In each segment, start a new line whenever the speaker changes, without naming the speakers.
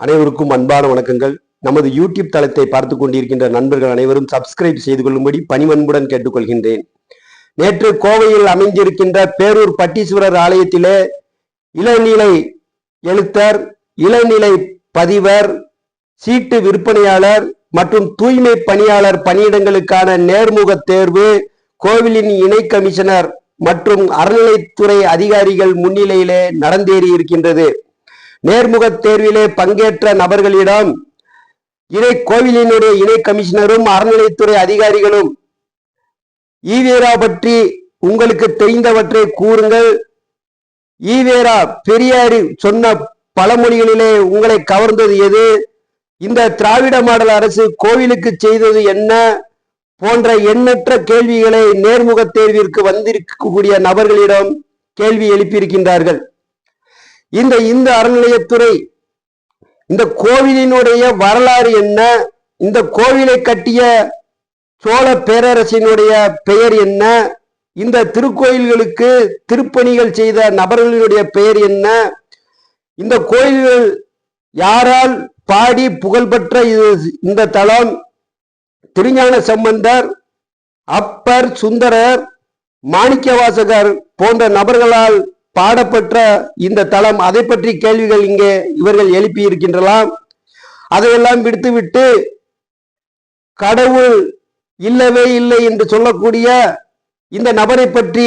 அனைவருக்கும் அன்பான வணக்கங்கள். நமது யூடியூப் தளத்தை பார்த்து கொண்டிருக்கின்ற நண்பர்கள் அனைவரும் சப்ஸ்கிரைப் செய்து கொள்ளும்படி பணிவன்புடன் கேட்டுக்கொள்கின்றேன். நேற்று கோவையில் அமைந்திருக்கின்ற பேரூர் பட்டீஸ்வரர் ஆலயத்திலே இளநிலை எழுத்தர் இளநிலை பதிவர் சீட்டு விற்பனையாளர் மற்றும் தூய்மை பணியாளர் பணியிடங்களுக்கான நேர்முக தேர்வு கோவிலின் இணை கமிஷனர் மற்றும் அறநிலைத்துறை அதிகாரிகள் முன்னிலையிலே நடந்தேறி இருக்கின்றது நேர்முக தேர்விலே பங்கேற்ற நபர்களிடம் இணை கோவிலினுடைய இணை கமிஷனரும் அறநிலைத்துறை அதிகாரிகளும் ஈவேரா பற்றி உங்களுக்கு தெரிந்தவற்றை கூறுங்கள். ஈவேரா பெரியாரி சொன்ன பழமொழிகளிலே உங்களை கவர்ந்தது எது? இந்த திராவிட மாடல் அரசு கோவிலுக்கு செய்தது என்ன? போன்ற எண்ணற்ற கேள்விகளை நேர்முக தேர்விற்கு வந்திருக்கக்கூடிய நபர்களிடம் கேள்வி எழுப்பியிருக்கின்றார்கள். இந்த இந்து அறநிலையத்துறை இந்த கோவிலினுடைய வரலாறு என்ன? இந்த கோவிலை கட்டிய சோழ பேரரசினுடைய பெயர் என்ன? இந்த திருக்கோயில்களுக்கு திருப்பணிகள் செய்த நபர்களினுடைய பெயர் என்ன? இந்த கோயில்கள் யாரால் பாடி புகழ்பெற்ற இது இந்த தலம்? திருஞான சம்பந்தர் அப்பர் சுந்தரர் மாணிக்கவாசகர் போன்ற நபர்களால் பாடப்பெற்ற இந்த தளம் அதை பற்றி கேள்விகள் இங்கே இவர்கள் எழுப்பி இருக்கின்றலாம். அதையெல்லாம் விடுத்துவிட்டு கடவுள் இல்லவே இல்லை என்று சொல்லக்கூடிய இந்த நபரை பற்றி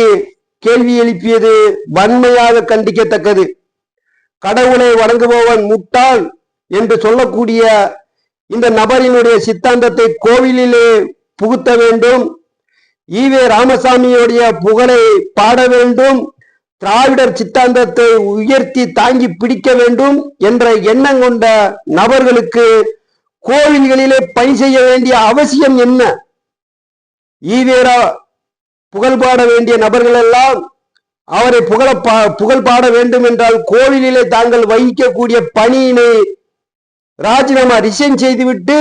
கேள்வி எழுப்பியது வன்மையாக கண்டிக்கத்தக்கது. கடவுளை வணங்குபவன் முட்டாள் என்று சொல்லக்கூடிய இந்த நபரினுடைய சித்தாந்தத்தை கோவிலிலே புகுத்த வேண்டும். ஈவே ராமசாமியுடைய புகழை பாட வேண்டும். திராவிடர் சித்தாந்தத்தை உயர்த்தி தாங்கி பிடிக்க வேண்டும் என்ற எண்ணம் கொண்ட நபர்களுக்கு கோவில்களிலே பணி செய்ய வேண்டிய அவசியம் என்ன? ஈவேரா புகழ் பாட வேண்டிய நபர்கள் எல்லாம் அவரை புகழ பா- புகழ் பாட வேண்டும் என்றால் கோவிலிலே தாங்கள் வகிக்கக்கூடிய பணியினை ராஜினாமா ரிசைன் செய்துவிட்டு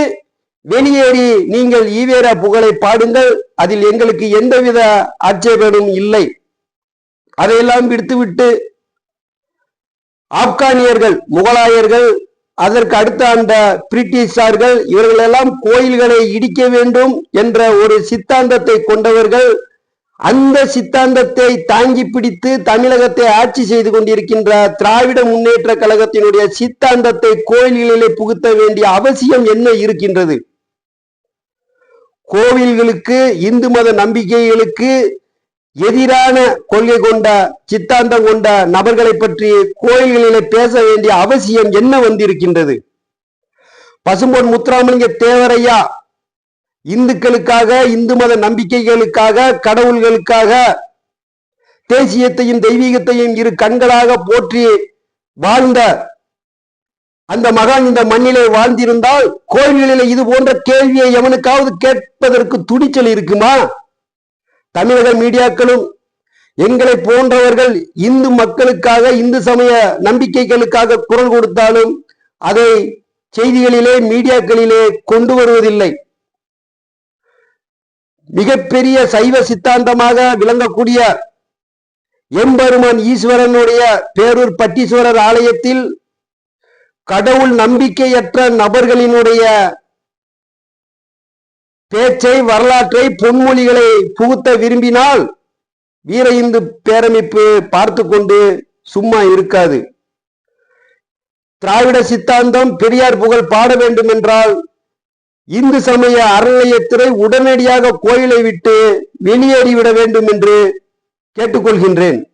வெளியேறி நீங்கள் ஈவேரா புகழை பாடுங்கள். அதில் எங்களுக்கு எந்தவித ஆட்சேபனும் இல்லை. அதையெல்லாம் விடுத்துவிட்டு ஆப்கானியர்கள் முகலாயர்கள் அதற்கு அடுத்த அந்த பிரிட்டிஷார்கள் இவர்களெல்லாம் கோயில்களை இடிக்க வேண்டும் என்ற ஒரு சித்தாந்தத்தை கொண்டவர்கள் அந்த சித்தாந்தத்தை தாங்கி பிடித்து தமிழகத்தை ஆட்சி செய்து கொண்டிருக்கின்ற திராவிட முன்னேற்ற கழகத்தினுடைய சித்தாந்தத்தை கோயில்களிலே புகுத்த வேண்டிய அவசியம் என்ன இருக்கின்றது? கோவில்களுக்கு இந்து மத நம்பிக்கைகளுக்கு எதிரான கொள்கை கொண்ட சித்தாந்தம் கொண்ட நபர்களை பற்றி கோயில்களிலே பேச வேண்டிய அவசியம் என்ன வந்திருக்கின்றது? பசும்பொன் முத்துராமலிங்க தேவரையா இந்துக்களுக்காக இந்து மத நம்பிக்கைகளுக்காக கடவுள்களுக்காக தேசியத்தையும் தெய்வீகத்தையும் இரு கண்களாக போற்றி வாழ்ந்த அந்த மகான் இந்த மண்ணிலே வாழ்ந்திருந்தால் கோயில்களிலே இது போன்ற கேள்வியை எவனுக்காவது கேட்பதற்கு துணிச்சல் இருக்குமா? தமிழக மீடியாக்களும் எங்களை போன்றவர்கள் இந்து மக்களுக்காக இந்து சமய நம்பிக்கைகளுக்காக குரல் கொடுத்தாலும் அதை செய்திகளிலே மீடியாக்களிலே கொண்டு வருவதில்லை. மிகப்பெரிய சைவ சித்தாந்தமாக விளங்கக்கூடிய எம்பெருமான் ஈஸ்வரனுடைய பேரூர் பட்டீஸ்வரர் ஆலயத்தில் கடவுள் நம்பிக்கையற்ற நபர்களினுடைய பேச்சை வரலாற்றை பொன்மொழிகளை புகுத்த விரும்பினால் வீர இந்து பேரமைப்பு பார்த்து கொண்டு சும்மா இருக்காது. திராவிட சித்தாந்தம் பெரியார் புகழ் பாட வேண்டும் என்றால் இந்து சமய அறநிலையத்துறை உடனடியாக கோயிலை விட்டு வெளியேறிவிட வேண்டும் என்று கேட்டுக்கொள்கின்றேன்.